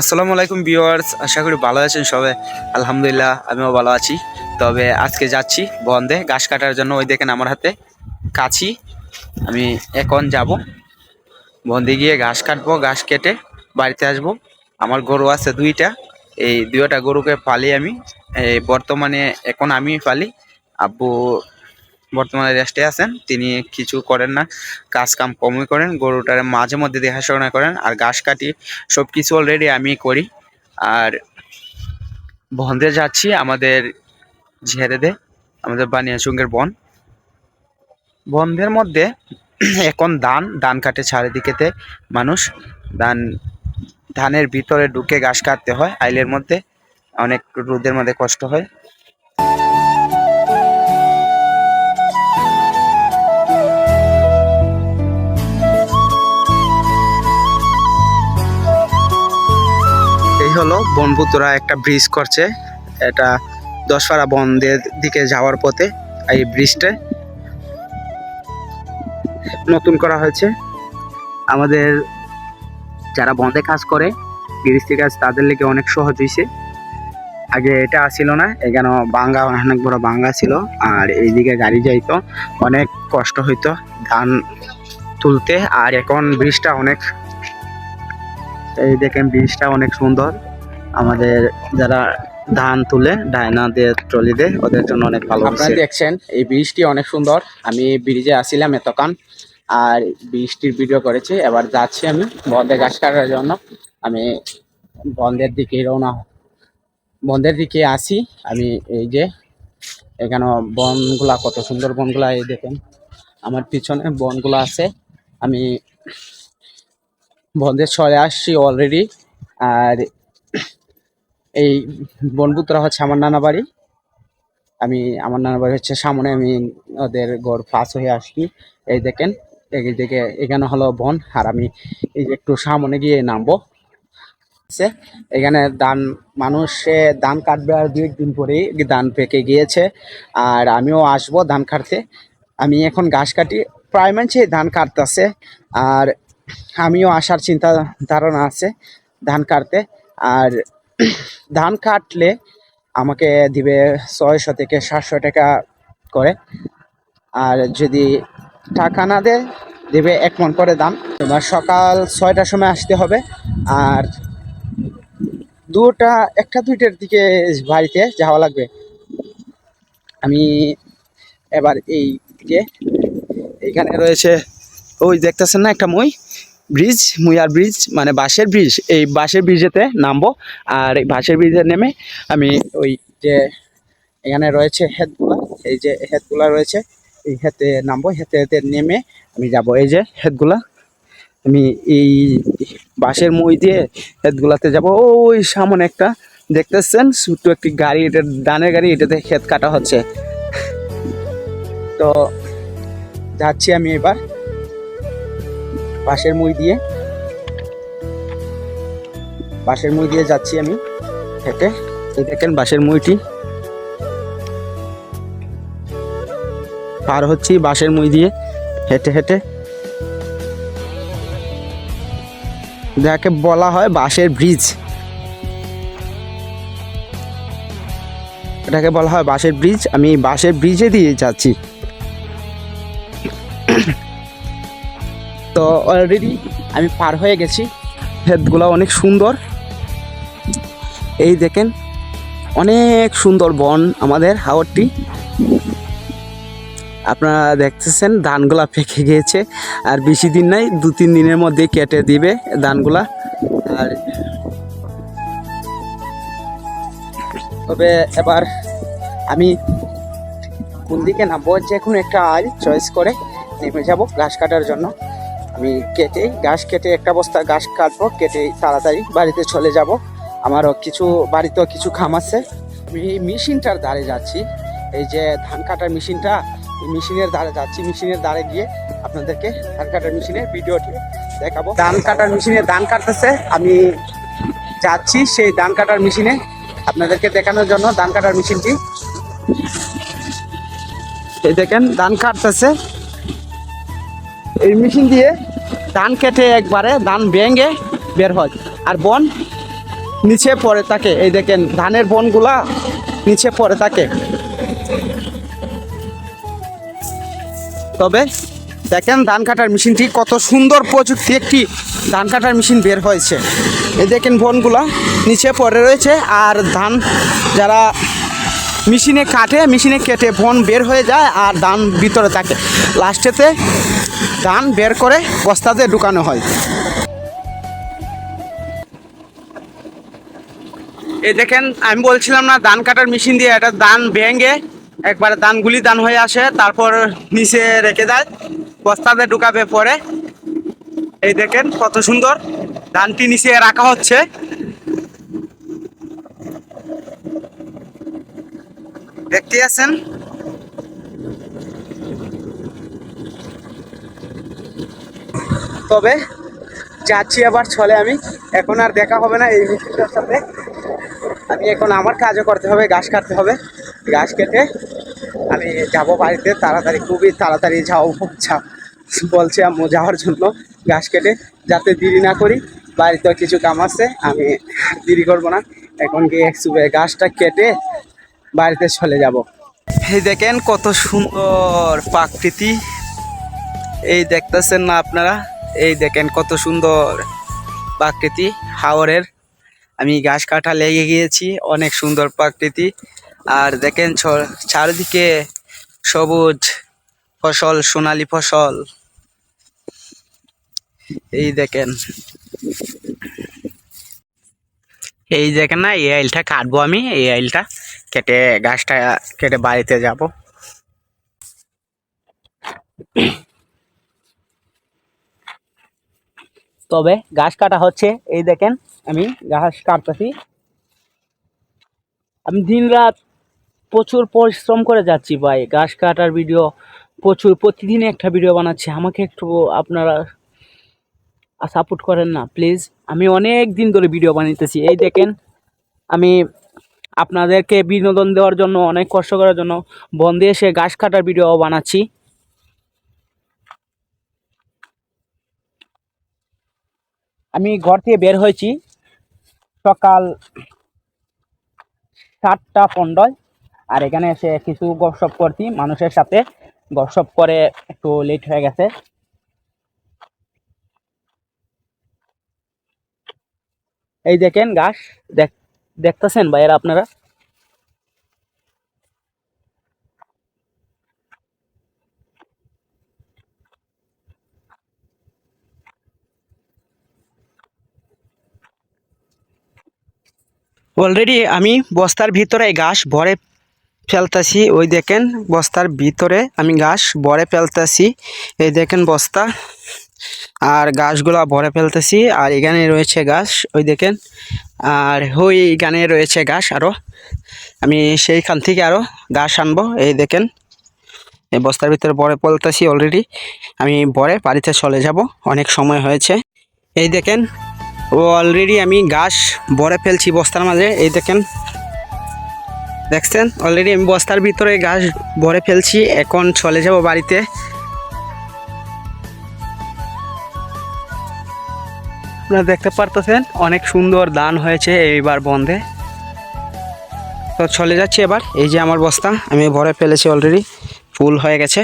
আসসালামু আলাইকুম ভিউয়ার্স, আশা করি ভালো আছেন সবাই। আলহামদুলিল্লাহ, আমিও ভালো আছি। তবে আজকে যাচ্ছি বন্ধে ঘাস কাটার জন্য। ওই দেখেন আমার হাতে কাছি। আমি এখন যাব বন্ধে গিয়ে ঘাস কাটবো, ঘাস কেটে বাড়িতে আসব। আমার গরু আছে দুইটা। এই দুইটা গরুকে পালি আমি। এই বর্তমানে এখন আমি পালি। আব্বু বর্তমানে রেস্টে আছেন। তিনি কিছু করেন না কাজ কাম কমই করেন, গরুটার মাঝে মধ্যে দেখাশোনা করেন, আর ঘাস কাটি সব কিছু অলরেডি আমি করি। আর বন্ধে যাচ্ছি আমাদের ঝেড়ে দে আমাদের বানিয়াচুঙ্গের বন। বন্ধের মধ্যে এখন ধান ধান কাটে চারিদিকেতে মানুষ। ধান, ধানের ভিতরে ঢুকে ঘাস কাটতে হয়, আইলের মধ্যে। অনেক রোদের মধ্যে কষ্ট হয়। এই হলো বনপুতরা একটা ব্রিজ করছে। এটা দশপাড়া বন্ধের দিকে যাওয়ার পথে এই ব্রিজটা নতুন করা হয়েছে। আমাদের যারা বন্ধে কাজ করে, গৃহস্থী কাজ, তাদের লেগে অনেক সহজ হয়েছে। আগে এটা আসিল না, এখানে বাঙ্গা, অনেক বড় বাঙ্গা ছিল, আর এইদিকে গাড়ি যাইতো, অনেক কষ্ট হইতো ধান তুলতে, আর এখন ব্রিজটা অনেক এই দেখেন ব্রিজটা অনেক সুন্দর। আমাদের যারা ধান তুলে ডায়না দিয়ে ট্রলি দেয় ওদের জন্য অনেক ভালো আপনারা দেখছেন এই ব্রিজটি অনেক সুন্দর। আমি ব্রিজে আসিলাম এতক্ষণ আর ব্রিজটির ভিডিও করেছি। এবার যাচ্ছি আমি বন্ধে গাছ কাটার জন্য। আমি বন্ধের দিকে রওনা বন্ধের দিকে আসি। আমি এই যে এখানে বনগুলা কত সুন্দর বনগুলা এই দেখেন। আমার পিছনে বনগুলা আছে। আমি বন্ধে চলে আসছি অলরেডি আর এই বনপুত্রা হচ্ছে আমার নানা বাড়ি। আমি, আমার নানা বাড়ি হচ্ছে সামনে, আমি ওদের ঘর পাস হয়ে আসছি। এই দেখেন, এই দিকে এখানে হলো বন, আর আমি এই একটু সামনে গিয়ে নামবো। এখানে ধান, মানুষে ধান কাটবে আর দু একদিন পরেই ধান পেকে গিয়েছে। আর আমিও আসব ধান কাটতে। আমি এখন ঘাস কাটি, প্রায় মানুষই ধান কাটতেছে। আর আমিও আসার চিন্তা ধারণা আছে ধান কাটতে। আর ধান কাটলে আমাকে দিবে ছয়শো থেকে সাতশো টাকা করে। আর যদি টাকা না দেয়, দেবে এক মন করে দাম তোমার সকাল ছয়টার সময় আসতে হবে। আর দুটা, একটা দুইটার দিকে বাড়িতে যাওয়া লাগবে। আমি এবার এই যে এখানে রয়েছে ওই দেখতেছেন না একটা মই? ব্রিজ, মুইয়ার ব্রিজ মানে বাঁশের ব্রিজ। এই বাঁশের ব্রিজেতে নামবো, আর এই বাঁশের ব্রিজে নেমে আমি ওই যে এখানে রয়েছে হেদগুলা এই যে হেদগুলা রয়েছে, এই হেতে নামবো হেতে হেতে নেমে আমি যাব। এই যে হেদগুলা আমি এই বাঁশের মই দিয়ে হেদগুলাতে যাব। ওই সামনে একটা, দেখতেছেন? ছোট্ট একটি গাড়ি, এটা ডানের গাড়ি, এটাতে ক্ষেত কাটা হচ্ছে। তো যাচ্ছি আমি এবার। বাঁশের মই দিয়ে। বাঁশের মই দিয়ে যাচ্ছি আমি হেঁটে। এই দেখেন বাঁশের মুইটি পার হচ্ছি বাঁশের মুই দিয়ে হেঁটে হেঁটে। যাকে বলা হয় বাঁশের ব্রিজ। এটাকে বলা হয় বাঁশের ব্রিজ। আমি বাঁশের ব্রিজে দিয়ে যাচ্ছি। তো অলরেডি আমি পার হয়ে গেছি। ক্ষেতগুলো অনেক সুন্দর। এই দেখেন, অনেক সুন্দর বন আমাদের হাওরটি। আপনারা দেখতেছেন, ধানগুলা পেকে গিয়েছে। আর বেশি দিন নাই, দু তিন দিনের মধ্যে কেটে দিবে ধানগুলা। আর তবে এবার আমি কোন দিকে নামবো? যে কোনো একটা আল চয়েস করে নেমে যাব, ঘাস কাটার জন্য। আমি কেটে, ঘাস কেটে একটা বস্তা ঘাস কাটবো, কেটে তাড়াতাড়ি বাড়িতে চলে যাব। আমারও কিছু, বাড়িতেও কিছু খাম আছে। আমি মেশিনটার ধারে যাচ্ছি। এই যে ধান কাটার মেশিনটা মেশিনের ধারে যাচ্ছি। মেশিনের ধারে গিয়ে আপনাদেরকে ধান কাটার মেশিনের ভিডিওটি দেখাবো। ধান কাটার মেশিনে ধান কাটতেছে। আমি যাচ্ছি সেই ধান কাটার মেশিনে আপনাদেরকে দেখানোর জন্য ধান কাটার মেশিনটি। এই দেখেন, ধান কাটতেছে। এই মেশিন দিয়ে ধান কেটে একবারে ধান ভেঙে বের হয়। আর বন নিচে পড়ে থাকে। এই দেখেন, ধানের বনগুলা নিচে পড়ে থাকে। তবে দেখেন, ধান কাটার মেশিনটি কত সুন্দর প্রযুক্তি একটি ধান কাটার মেশিন বের হয়েছে। এই দেখেন, বনগুলা নিচে পড়ে রয়েছে। আর ধান যারা মেশিনে কাটে, মেশিনে কেটে বন বের হয়ে যায় আর ধান ভিতরে থাকে। লাস্টেতে ধান বের করে বস্তাতে ঢুকানো হয়। এই দেখেন, আমি বলছিলাম না, ধান কাটার মেশিন দিয়ে এটা ধান ভেঙে একবারে ধানগুলি ধান হয়ে আসে, তারপর নিচে রেখে দেয় বস্তাতে ঢুকাবে পরে। এই দেখেন, কত সুন্দর। ধানটি নিচে রাখা হচ্ছে। দেখতে আছেন? তবে যাচ্ছি আবার চলে আমি। এখন আর দেখা হবে না এই মিষ্টিটার সাথে। আমি এখন আমার কাজও করতে হবে, ঘাস কাটতে হবে। ঘাস কেটে আমি যাব বাড়িতে তাড়াতাড়ি, খুবই তাড়াতাড়ি যাও, যা- বলছে আম্মু যাওয়ার জন্য। ঘাস কেটে যাতে দেরি না করি বাড়িতে কিছু কাম আছে, আমি দেরি করব না। এখন গিয়ে একসুবে ঘাসটা কেটে বাড়িতে চলে যাব। এই দেখেন কত সুন্দর প্রাকৃতি। এই দেখতেছেন না আপনারা? এই দেখেন কত সুন্দর প্রাকৃতি, হাওরের। আমি ঘাস কাটা লেগে গিয়েছি, অনেক সুন্দর প্রাকৃতি। আর দেখেন চারিদিকে সবুজ ফসল, সোনালি ফসল। এই দেখেন। এই দেখেন না, এই আইলটা কাটবো আমি, এই আইলটা কেটে গাছটা, কেটে বাড়িতে যাব। তবে ঘাস কাটা হচ্ছে, এই দেখেন, আমি ঘাস কাটতেছি। আমি দিন রাত প্রচুর পরিশ্রম করে যাচ্ছি ভাই ঘাস কাটার ভিডিও, প্রচুর প্রতিদিন একটা ভিডিও বানাচ্ছি। আমাকে একটু আপনারা সাপোর্ট করেন না প্লিজ আমি অনেক দিন ধরে ভিডিও বানাইতেছি। এই দেখেন, আমি আপনাদেরকে বিনোদন দেওয়ার জন্য, অনেক কষ্ট করার জন্য, বন্ধে এসে ঘাস কাটার ভিডিও বানাচ্ছি। আমি ঘর থেকে বের হয়েছি সকাল সাতটা পনেরোয়, আর এখানে এসে কিছু গপসপ করছি, মানুষের সাথে গপসপ করে একটু লেট হয়ে গেছে। এই দেখেন ঘাস। দেখ দেখতেছেন ভাইয়েরা আপনারা? অলরেডি আমি বস্তার ভিতরে ঘাস ভরে ফেলতেছি। ওই দেখেন বস্তার ভিতরে আমি ঘাস ভরে ফেলতেছি। এই দেখেন বস্তা। আর ঘাসগুলা ভরে ফেলতেছি, আর এখানে রয়েছে গাছ, ওই দেখেন। আর ওই এখানে রয়েছে গাছ আরও আমি সেইখান থেকে আরও গাছ আনব, এই দেখেন। এই বস্তার ভিতরে ভরে ফেলতেছি অলরেডি আমি ভরে বাড়িতে চলে যাব, অনেক সময় হয়েছে। এই দেখেন, ও অলরেডি আমি গাছ ভরে ফেলছি বস্তার মাঝে, এই দেখেন। দেখছেন? অলরেডি আমি বস্তার ভিতরে গাছ ভরে ফেলছি, এখন চলে যাব বাড়িতে। আপনারা দেখতে পারতেছেন, অনেক সুন্দর দান হয়েছে এইবার বন্ধে। তো চলে যাচ্ছি এবার। এই যে আমার বস্তা, আমি ভরে ফেলেছি অলরেডি ফুল হয়ে গেছে।